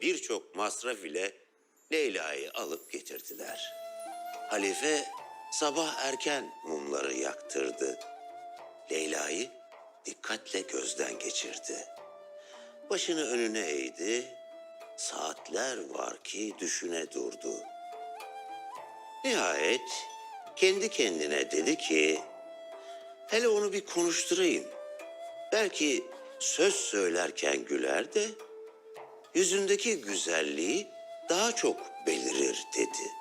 ve birçok masraf ile Leyla'yı alıp getirdiler. Halife sabah erken mumları yaktırdı. Leyla'yı dikkatle gözden geçirdi. Başını önüne eğdi. Saatler var ki düşüne durdu. Nihayet kendi kendine dedi ki, hele onu bir konuşturayım. Belki söz söylerken güler de yüzündeki güzelliği daha çok belirir dedi.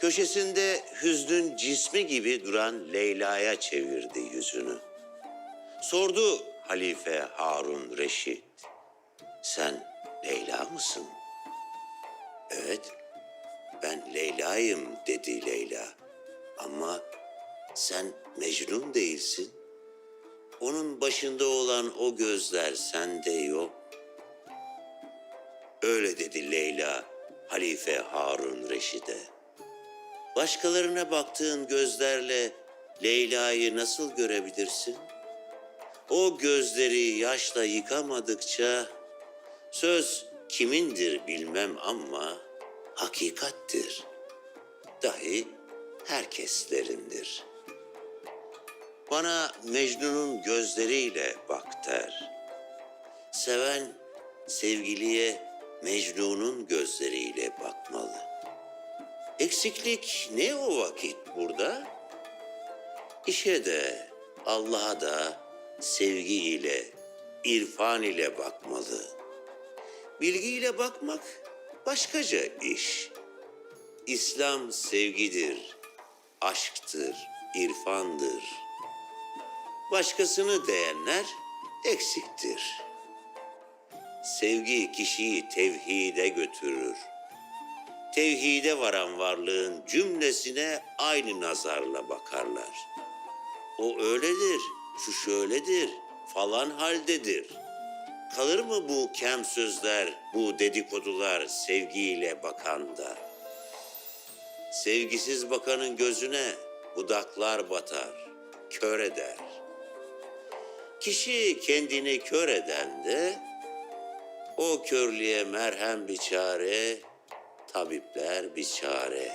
Köşesinde hüznün cismi gibi duran Leyla'ya çevirdi yüzünü. Sordu Halife Harun Reşit. Sen Leyla mısın? Evet, ben Leyla'yım dedi Leyla. Ama sen Mecnun değilsin. Onun başında olan o gözler sende yok. Öyle dedi Leyla Halife Harun Reşid'e. Başkalarına baktığın gözlerle Leyla'yı nasıl görebilirsin? O gözleri yaşla yıkamadıkça söz kimindir bilmem ama hakikattir. Dahi herkeslerindir. Bana Mecnun'un gözleriyle bak der. Seven sevgiliye Mecnun'un gözleriyle bakmalı. Eksiklik ne o vakit burada? İşe de Allah'a da sevgi ile, irfan ile bakmalı. Bilgiyle bakmak başkaca iş. İslam sevgidir, aşktır, irfandır. Başkasını değenler eksiktir. Sevgi kişiyi tevhide götürür. Tevhide varan varlığın cümlesine aynı nazarla bakarlar. O öyledir, şu şöyledir, falan haldedir. Kalır mı bu kem sözler, bu dedikodular sevgiyle bakanda? Sevgisiz bakanın gözüne budaklar batar, kör eder. Kişi kendini kör eden de o körlüğe merhem bir çare, tabipler bir çare.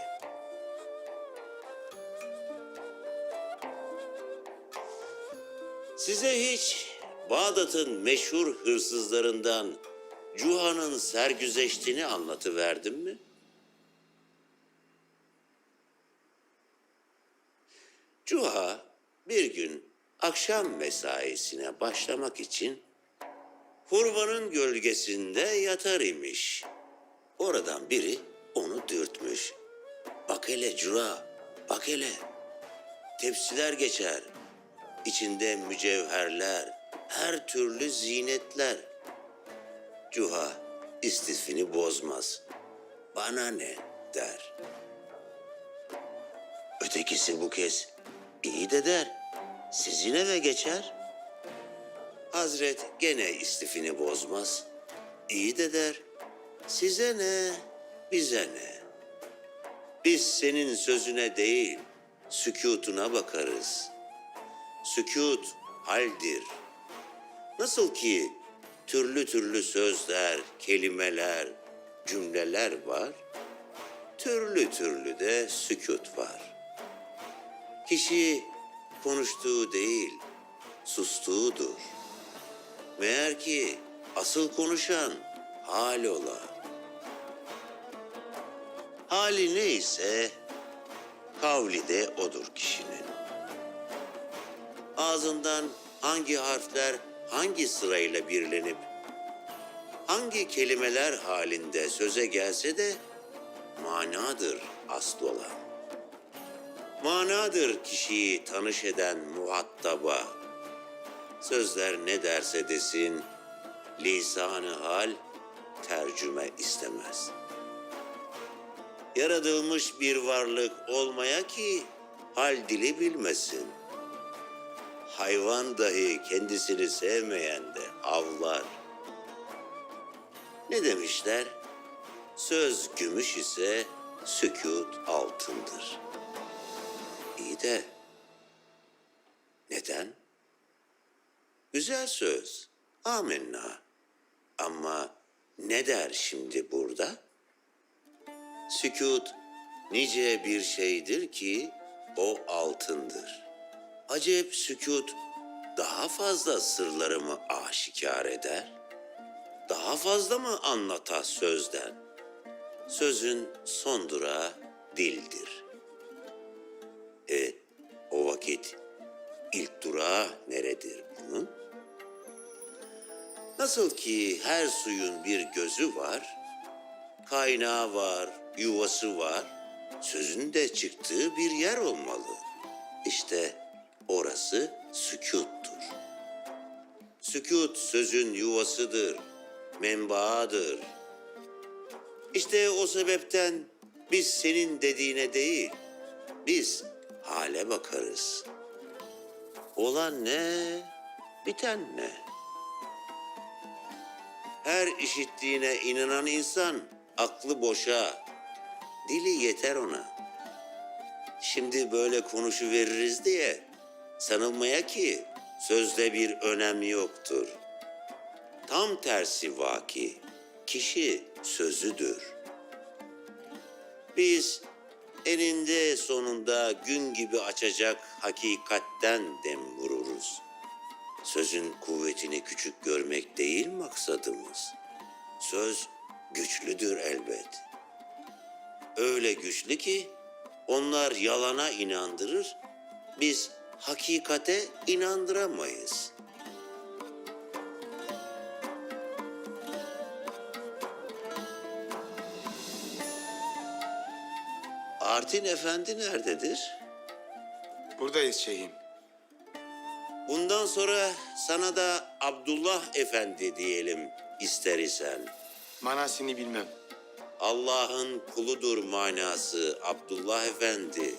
Size hiç Bağdat'ın meşhur hırsızlarından Cuha'nın sergüzeştiğini anlatıverdim mi? Cuha bir gün akşam mesaisine başlamak için hurmanın gölgesinde yatar imiş. Oradan biri onu dürtmüş. Bak hele Cuha, bak hele. Tepsiler geçer. İçinde mücevherler, her türlü zinetler. Cuha istifini bozmaz. Bana ne der. Ötekisi bu kez iyi de der. Sizin eve geçer. Hazret gene istifini bozmaz. İyi de der. Size ne, bize ne? Biz senin sözüne değil, sükutuna bakarız. Sükut haldir. Nasıl ki türlü türlü sözler, kelimeler, cümleler var, türlü türlü de sükut var. Kişi konuştuğu değil, sustuğudur. Meğer ki asıl konuşan hal ola. Hali neyse kavli de odur kişinin. Ağzından hangi harfler hangi sırayla birlenip hangi kelimeler halinde söze gelse de manadır asıl olan. Manadır kişiyi tanış eden muhattaba. Sözler ne derse desin, lisanı hal tercüme istemez. Yaratılmış bir varlık olmaya ki hal dili bilmesin. Hayvan dahi kendisini sevmeyen de avlar. Ne demişler? Söz gümüş ise sükut altındır. İyi de neden? Güzel söz. Amenna. Ama ne der şimdi burada? Sükut nice bir şeydir ki o altındır. Acep sükut daha fazla sırlarımı aşikar eder? Daha fazla mı anlata sözden? Sözün son durağı dildir. E o vakit ilk durağı neredir bunun? Nasıl ki her suyun bir gözü var, kaynağı var, yuvası var, sözün de çıktığı bir yer olmalı. İşte orası sükuttur. Sükut sözün yuvasıdır, menbaadır. İşte o sebepten biz senin dediğine değil, biz hale bakarız. Olan ne, biten ne? Her işittiğine inanan insan aklı boşa, dili yeter ona. Şimdi böyle konuşu veririz diye sanılmaya ki sözde bir önemi yoktur. Tam tersi vaki, kişi sözüdür. Biz eninde sonunda gün gibi açacak hakikatten dem vururuz. Sözün kuvvetini küçük görmek değil maksadımız. Söz güçlüdür elbet. Öyle güçlü ki onlar yalana inandırır, biz hakikate inandıramayız. Artin Efendi nerededir? Buradayız şeyhim. Bundan sonra sana da Abdullah Efendi diyelim ister isen. Manasını bilmem. Allah'ın kuludur manası Abdullah Efendi.